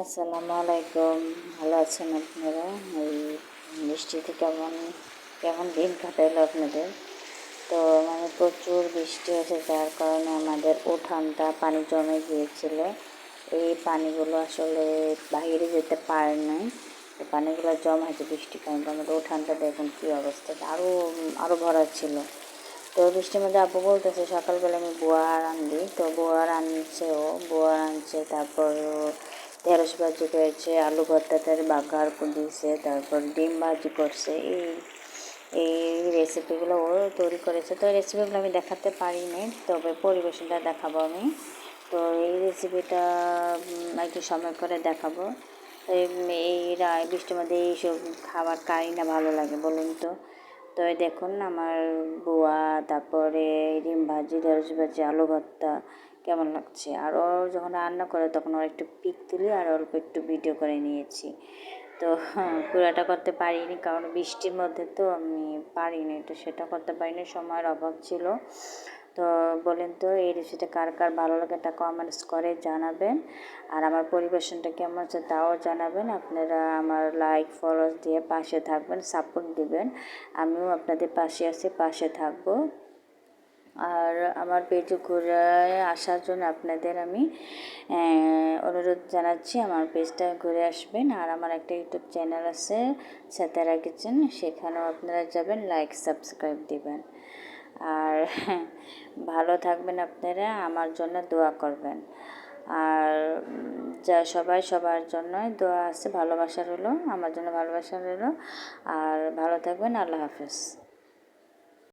আসসালামু আলাইকুম। ভালো আছেন আপনারা? এই বৃষ্টিতে কেমন কেমন দিন কাটাইলো আপনাদের? তো মানে প্রচুর বৃষ্টি হয়েছে, যার কারণে আমাদের উঠানটা পানি জমে গিয়েছিল। এই পানিগুলো আসলে বাইরে যেতে পারে নাই। তো পানিগুলো জমা হয়েছে বৃষ্টির কারণে। আমাদের উঠানটা দেখুন কী অবস্থা। আরও আরও ভরা ছিল। তো বৃষ্টির মধ্যে আব্বু বলতেছে, সকালবেলা আমি বোয়ার আনলি। তো বোয়ার আনছে ও বোয়ার আনছে তারপর ঢেঁড়স ভাজি করেছে আলু ভর্তাটার বাগার দিয়েছে তারপর ডিম ভাজি করছে। এই এই রেসিপিগুলো ও তৈরি করেছে। তো রেসিপিগুলো আমি দেখাতে পারিনি, তবে পরিবেশনটা দেখাবো আমি। তো এই রেসিপিটা একটু সময় করে দেখাবো। এই বৃষ্টির মধ্যে এইসব খাবার কারি না ভালো লাগে বলুন তো? তো দেখুন, আমার বুয়া, তারপরে ডিম ভাজি, ঢেঁড়স ভাজি, আলু ভর্তা, কেমন লাগছে? আর ও যখন রান্না করে তখন ওর একটু পিক তুলি আর অল্প একটু ভিডিও করে নিয়েছি। তো পুরাটা করতে পারিনি কারণ বৃষ্টির মধ্যে তো আমি পারিনি, তো সেটা করতে পারিনি, সময়ের অভাব ছিল। তো বলেন তো, এই রেসিপিটা কার কার ভালো লাগে একটা কমেন্টস করে জানাবেন। আর আমার পরিবেশনটা কেমন আছে তাও জানাবেন। আপনারা আমার লাইক ফলোস দিয়ে পাশে থাকবেন সাপোর্ট দিবেন। আমিও আপনাদের পাশে আছি, পাশে থাকব। আর আমার পেজে ঘুরে আসার জন্য আপনাদের আমি অনুরোধ জানাচ্ছি, আমার পেজটা ঘুরে আসবেন। আর আমার একটা ইউটিউব চ্যানেল আছে সেতারা কিচেন সেখানেও আপনারা যাবেন লাইক সাবস্ক্রাইব দিবেন। আর ভালো থাকবেন আপনারা, আমার জন্য দোয়া করবেন। আর যা সবাই সবার জন্যই দোয়া আছে, ভালোবাসা রইল, আমার জন্য ভালোবাসা রইল। আর ভালো থাকবেন, আল্লাহ হাফেজ।